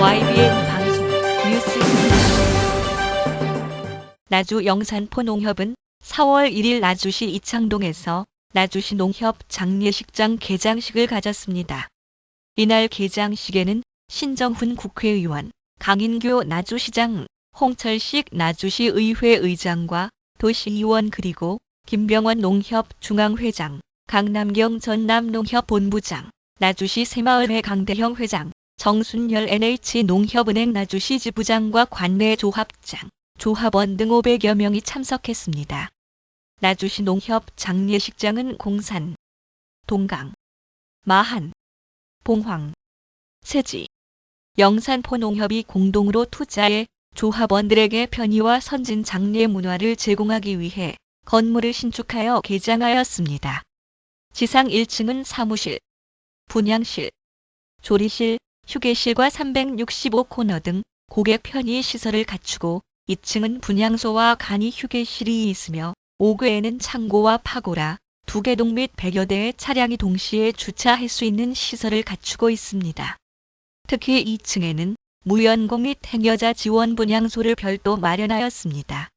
YBN 방송 뉴스입니다. 나주 영산포 농협은 4월 1일 나주시 이창동에서 나주시 농협 장례식장 개장식을 가졌습니다. 이날 개장식에는 신정훈 국회의원, 강인교 나주시장, 홍철식 나주시 의회 의장과 도시의원 그리고 김병원 농협 중앙회장, 강남경 전남 농협 본부장, 나주시 새마을회 강대형 회장, 정순열 NH농협은행 나주시 지부장과 관내 조합장, 조합원 등 500여 명이 참석했습니다. 나주시 농협 장례식장은 공산, 동강, 마한, 봉황, 세지, 영산포 농협이 공동으로 투자해 조합원들에게 편의와 선진 장례 문화를 제공하기 위해 건물을 신축하여 개장하였습니다. 지상 1층은 사무실, 분양실, 조리실, 휴게실과 365코너 등 고객 편의 시설을 갖추고 2층은 분향소와 간이 휴게실이 있으며 5궤에는 창고와 파고라, 두개동 및 100여 대의 차량이 동시에 주차할 수 있는 시설을 갖추고 있습니다. 특히 2층에는 무연공 및 행여자 지원 분향소를 별도 마련하였습니다.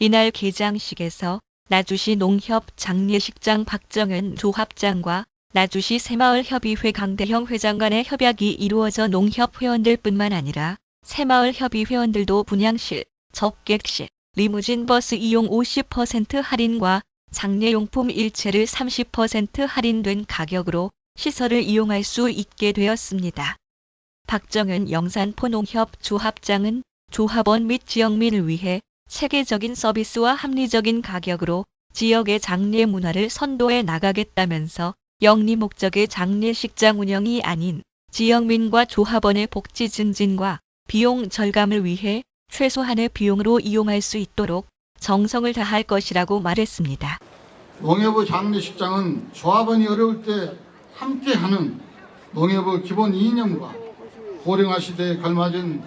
이날 개장식에서 나주시 농협 장례식장 박정현 조합장과 나주시 새마을협의회 강대형 회장 간의 협약이 이루어져 농협 회원들뿐만 아니라 새마을 협의 회원들도 분양실, 접객실, 리무진 버스 이용 50% 할인과 장례용품 일체를 30% 할인된 가격으로 시설을 이용할 수 있게 되었습니다. 박정은 영산포 농협 조합장은 조합원 및 지역민을 위해 체계적인 서비스와 합리적인 가격으로 지역의 장례 문화를 선도해 나가겠다면서 영리 목적의 장례식장 운영이 아닌 지역민과 조합원의 복지 증진과 비용 절감을 위해 최소한의 비용으로 이용할 수 있도록 정성을 다할 것이라고 말했습니다. 농협의 장례식장은 조합원이 어려울 때 함께하는 농협의 기본 이념과 고령화 시대에 걸맞은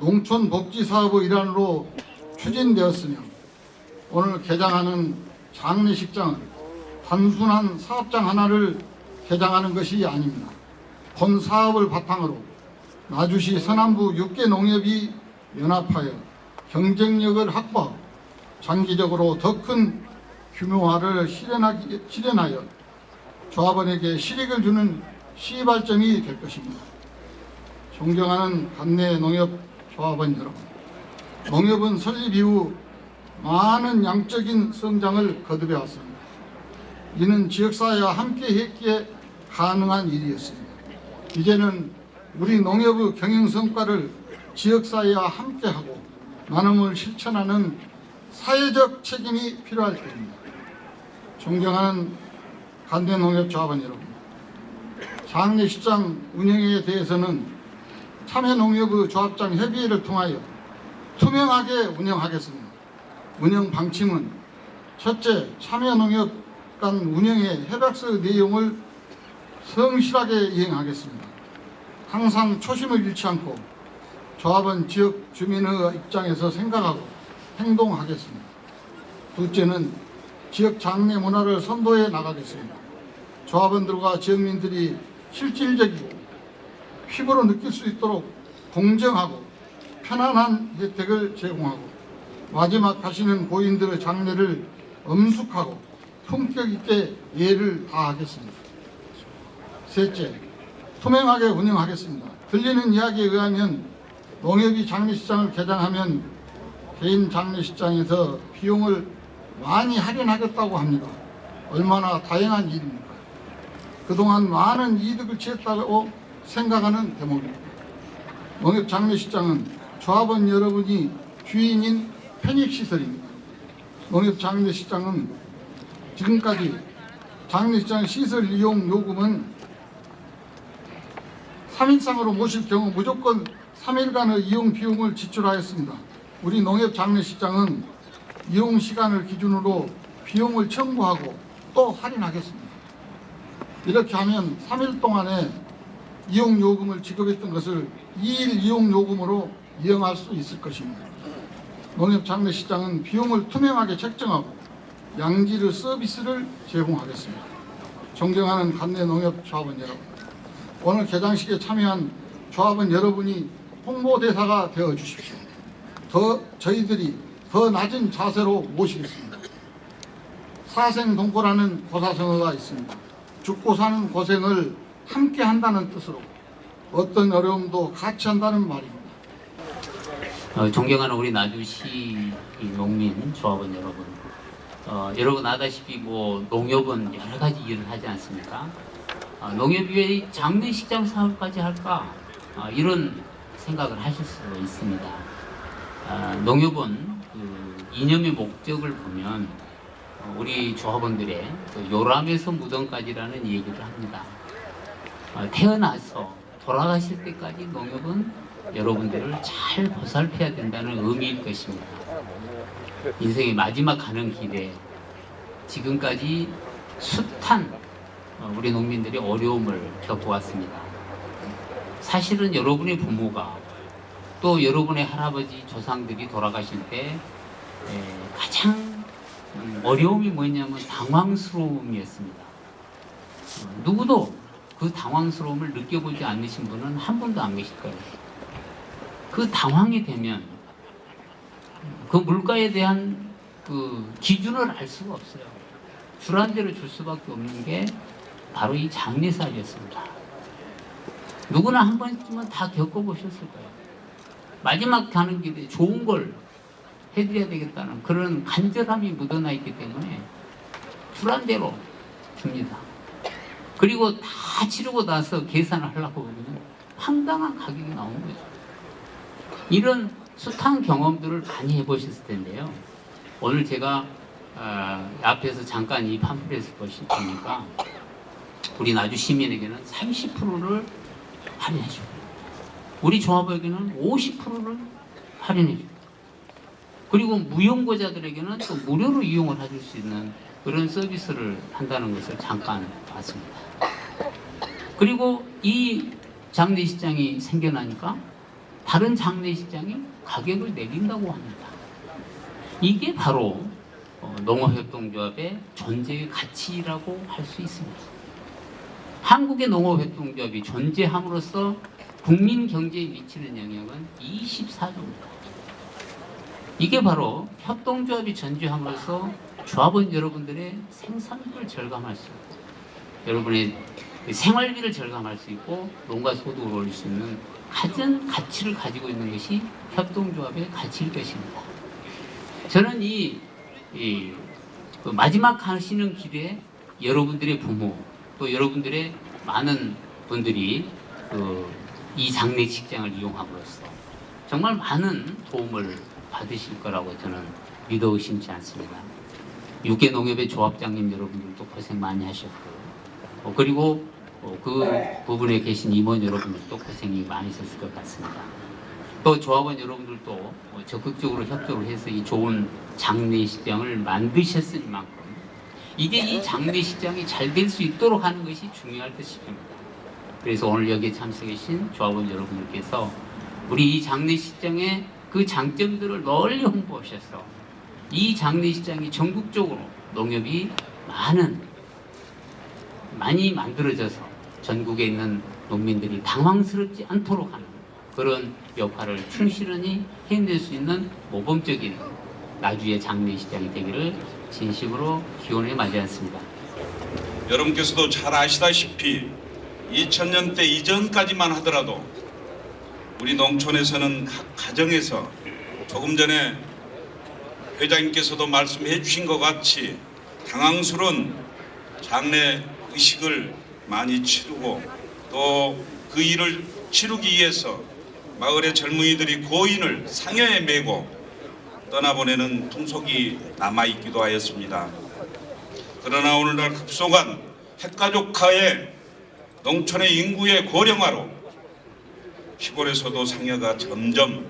농촌 복지 사업의 일환으로 추진되었으며 오늘 개장하는 장례식장은 단순한 사업장 하나를 개장하는 것이 아닙니다. 본 사업을 바탕으로 나주시 서남부 6개 농협이 연합하여 경쟁력을 확보하고 장기적으로 더 큰 규모화를 실현하기, 실현하여 조합원에게 실익을 주는 시발점이 될 것입니다. 존경하는 관내 농협 조합원 여러분, 농협은 설립 이후 많은 양적인 성장을 거듭해 왔습니다. 이는 지역사회와 함께 했기에 가능한 일이었습니다. 이제는 우리 농협의 경영 성과를 지역사회와 함께하고 나눔을 실천하는 사회적 책임이 필요할 때입니다. 존경하는 간대농협 조합원 여러분, 장례식장 운영에 대해서는 참여농협의 조합장 협의회를 통하여 투명하게 운영하겠습니다. 운영 방침은 첫째, 참여농협 간 운영의 협약서 내용을 성실하게 이행하겠습니다. 항상 초심을 잃지 않고 조합원 지역 주민의 입장에서 생각하고 행동하겠습니다. 둘째는 지역 장례 문화를 선도해 나가겠습니다. 조합원들과 지역민들이 실질적이고 피부로 느낄 수 있도록 공정하고 편안한 혜택을 제공하고 마지막 가시는 고인들의 장례를 엄숙하고 품격 있게 예를 다하겠습니다. 셋째, 투명하게 운영하겠습니다. 들리는 이야기에 의하면 농협이 장례식장을 개장하면 개인 장례식장에서 비용을 많이 할인하겠다고 합니다. 얼마나 다양한 일입니까? 그동안 많은 이득을 취했다고 생각하는 대목입니다. 농협 장례식장은 조합원 여러분이 주인인 편입시설입니다. 농협 장례식장은 지금까지 장례식장 시설 이용 요금은 3인상으로 모실 경우 무조건 3일간의 이용 비용을 지출하였습니다. 우리 농협 장례식장은 이용 시간을 기준으로 비용을 청구하고 또 할인하겠습니다. 이렇게 하면 3일 동안에 이용 요금을 지급했던 것을 2일 이용 요금으로 이용할 수 있을 것입니다. 농협 장례식장은 비용을 투명하게 책정하고 양질의 서비스를 제공하겠습니다. 존경하는 관내 농협 조합원 여러분, 오늘 개장식에 참여한 조합원 여러분이 홍보대사가 되어 주십시오. 더 저희들이 더 낮은 자세로 모시겠습니다. 사생동포라는 고사성어가 있습니다. 죽고 사는 고생을 함께 한다는 뜻으로 어떤 어려움도 같이 한다는 말입니다. 어, 존경하는 우리 나주시 이 농민 조합원 여러분, 어, 여러분 아다시피 뭐 농협은 여러 가지 일을 하지 않습니까? 어, 농협이 왜 장례 식장 사업까지 할까? 어, 이런 생각을 하실 수 있습니다. 아, 농협은 그 이념의 목적을 보면 어, 우리 조합원들의 그 요람에서 무덤까지라는 얘기를 합니다. 어, 태어나서 돌아가실 때까지 농협은 여러분들을 잘 보살펴야 된다는 의미일 것입니다. 인생의 마지막 가는 길에 지금까지 숱한 어, 우리 농민들이 어려움을 겪어왔습니다. 사실은 여러분의 부모가 또 여러분의 할아버지 조상들이 돌아가실 때 에, 가장 음, 어려움이 뭐냐면 당황스러움이었습니다. 어, 누구도 그 당황스러움을 느껴보지 않으신 분은 한 분도 안 계실 거예요. 그 당황이 되면 그 물가에 대한 그 기준을 알 수가 없어요. 줄한 대로 줄 수밖에 없는 게 바로 이 장례살이었습니다. 누구나 한 번쯤은 다 겪어보셨을 거예요. 마지막 가는 길에 좋은 걸 해드려야 되겠다는 그런 간절함이 묻어나 있기 때문에 줄한 대로 줍니다. 그리고 다 치르고 나서 계산을 하려고 보면 황당한 가격이 나오는 거죠. 이런 숱한 경험들을 많이 해보셨을 텐데요. 오늘 제가 어, 앞에서 잠깐 이 팜플렛을 보시- 보니까 우리 나주 시민에게는 30%를 할인해 줍니다. 우리 조합에게는 50%를 할인해 줍니다. 그리고 무용고자들에게는 또 무료로 이용을 해줄 수 있는 그런 서비스를 한다는 것을 잠깐 봤습니다. 그리고 이 장례식장이 생겨나니까 다른 장례식장이 가격을 내린다고 합니다. 이게 바로 어, 농어협동조합의 존재의 가치라고 할 수 있습니다. 한국의 농어협동조합이 존재함으로써 국민 경제에 미치는 영향은 24조입니다. 이게 바로 협동조합이 존재함으로써 조합원 여러분들의 생산비를 절감할 수 있고 여러분의 생활비를 절감할 수 있고 농가 소득을 올릴 수 있는 가장 가치를 가지고 있는 것이 협동조합의 가치일 것입니다. 저는 이, 이, 그 마지막 하시는 길에 여러분들의 부모 또 여러분들의 많은 분들이 그, 이 장례식장을 이용함으로써 정말 많은 도움을 받으실 거라고 저는 믿어 의심치 않습니다. 육계 농협의 조합장님 여러분들도 고생 많이 하셨고 어, 그리고 어, 그 부분에 계신 임원 여러분들도 고생이 많으셨을 것 같습니다. 또 조합원 여러분들도 어, 적극적으로 협조를 해서 이 좋은 장례식장을 만드셨으니만큼 이게 이 장례식장이 잘 될 수 있도록 하는 것이 중요할 듯 싶습니다. 그래서 오늘 여기에 참석해주신 조합원 여러분들께서 우리 이 장례식장의 그 장점들을 널리 홍보하셔서 이 장례식장이 전국적으로 농협이 많은 많이 만들어져서 전국에 있는 농민들이 당황스럽지 않도록 하는 그런 역할을 충실히 해낼 수 있는 모범적인 나주의 장례식장이 되기를 진심으로 기원해 맞이했습니다. 여러분께서도 잘 아시다시피 2000년대 이전까지만 하더라도 우리 농촌에서는 각 가정에서 조금 전에 회장님께서도 말씀해 주신 것 같이 당황스러운 장례 의식을 많이 치르고 또 그 일을 치르기 위해서 마을의 젊은이들이 고인을 상여에 메고 떠나보내는 풍속이 남아있기도 하였습니다. 그러나 오늘날 급속한 핵가족화에 농촌의 인구의 고령화로 시골에서도 상여가 점점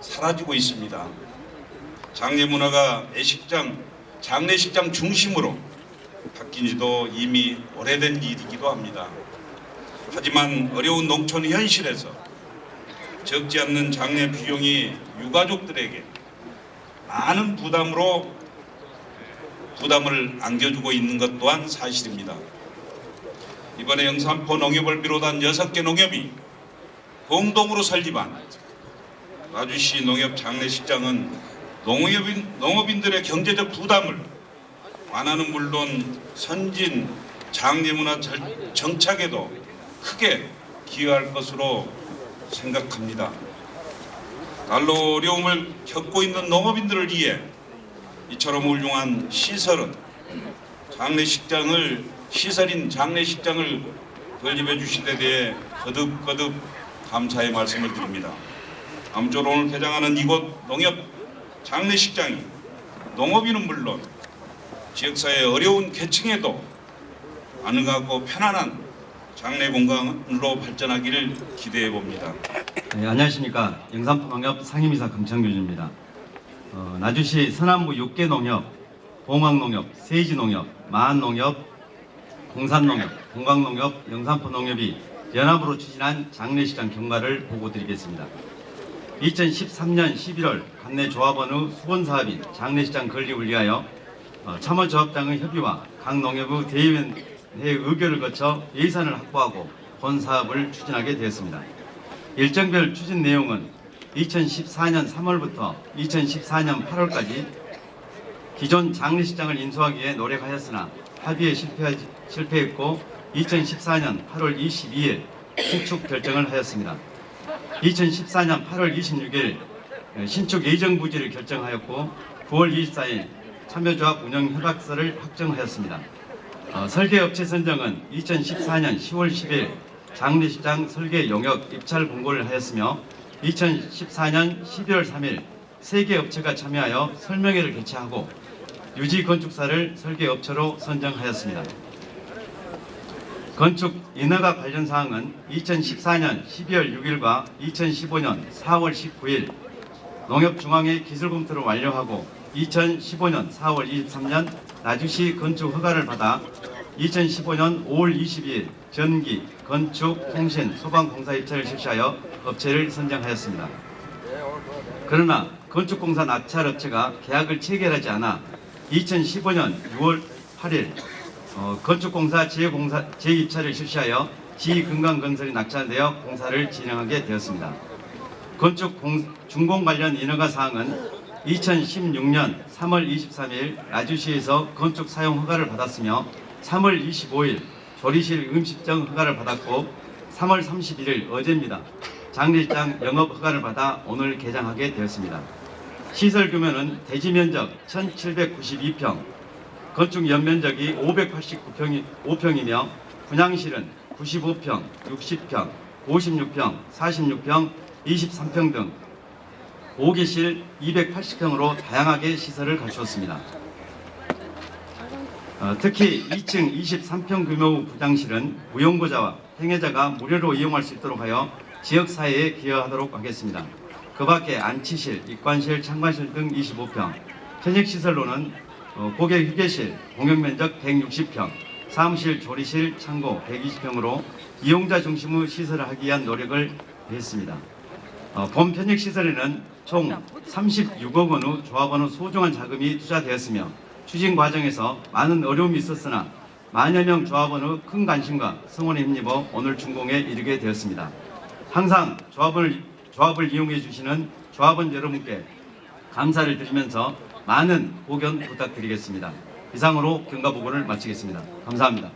사라지고 있습니다. 장례 문화가 애식장, 장례식장 중심으로 바뀐 지도 이미 오래된 일이기도 합니다. 하지만 어려운 농촌 현실에서 적지 않는 장례 비용이 유가족들에게 많은 부담으로 부담을 안겨주고 있는 것 또한 사실입니다. 이번에 영산포 농협을 비롯한 여섯 개 농협이 공동으로 설립한 나주시 농협 장례식장은 농업인, 농업인들의 경제적 부담을 완화는 물론 선진 장례문화 절- 정착에도 크게 기여할 것으로 생각합니다. 날로 어려움을 겪고 있는 농업인들을 위해 이처럼 훌륭한 시설은 장례식장을 시설인 장례식장을 건립해 주신 데 대해 거듭거듭 감사의 말씀을 드립니다. 아무쪼록 오늘 개장하는 이곳 농협 장례식장이 농업인은 물론 지역사회 어려운 계층에도 가능하고 편안한 장례 공간으로 발전하기를 기대해 봅니다. 네, 안녕하십니까 영산포 농협 상임이사 강창규입니다. 어, 나주시 서남부 6개 농협, 봉황농협, 세이지농협, 마한농협, 공산농협, 동강농협, 영산포 농협이 연합으로 추진한 장례식장 경과를 보고드리겠습니다. 2013년 11월 관내 조합원의 수건 사업인 장례식장 건립을 위하여 어, 참여조합장의 협의와 각 농협의 대의원회 의결을 거쳐 예산을 확보하고 본 사업을 추진하게 되었습니다. 일정별 추진 내용은 2014년 3월부터 2014년 8월까지 기존 장례식장을 인수하기 위해 노력하였으나 합의에 실패했고 2014년 8월 22일 신축 결정을 하였습니다. 2014년 8월 26일 신축 예정 부지를 결정하였고 9월 24일 참여조합 운영 협약서를 확정하였습니다. 어, 설계업체 선정은 2014년 10월 10일 장례식장 설계 용역 입찰 공고를 하였으며 2014년 12월 3일 세개 업체가 참여하여 설명회를 개최하고 유지 건축사를 설계 업체로 선정하였습니다. 건축 인허가 관련 사항은 2014년 12월 6일과 2015년 4월 19일 농협중앙회 기술검토를 완료하고 2015년 4월 23년 나주시 건축 허가를 받아 2015년 5월 22일 전기, 건축, 통신, 소방공사 입찰을 실시하여 업체를 선정하였습니다. 그러나 건축공사 낙찰업체가 계약을 체결하지 않아 2015년 6월 8일 어, 건축공사 재공사 재입찰을 실시하여 지금강건설이 낙찰되어 공사를 진행하게 되었습니다. 건축 공, 준공 관련 인허가 사항은 2016년 3월 23일 나주시에서 건축 사용 허가를 받았으며 3월 25일 조리실 음식점 허가를 받았고 3월 31일 어제입니다. 장례식장 영업 허가를 받아 오늘 개장하게 되었습니다. 시설 규모는 대지 면적 1792평, 건축 연면적이 589평이, 5평이며 분양실은 95평, 60평, 56평, 46평, 23평 등 5개실 280평으로 다양하게 시설을 갖추었습니다. 어, 특히 2층 23평 규모 부장실은 무용고자와 행해자가 무료로 이용할 수 있도록 하여 지역사회에 기여하도록 하겠습니다. 그 밖에 안치실, 입관실, 창관실 등 25평, 편익시설로는 어, 고객 휴게실, 공용면적 160평, 사무실, 조리실, 창고 120평으로 이용자 중심의 시설을 하기 위한 노력을 했습니다. 어, 본 편익시설에는 총 36억 원의 조합원의 소중한 자금이 투자되었으며 추진 과정에서 많은 어려움이 있었으나 만여 명 조합원의 큰 관심과 성원에 힘입어 오늘 준공에 이르게 되었습니다. 항상 조합을, 조합을 이용해 주시는 조합원 여러분께 감사를 드리면서 많은 고견 부탁드리겠습니다. 이상으로 경과 보고를 마치겠습니다. 감사합니다.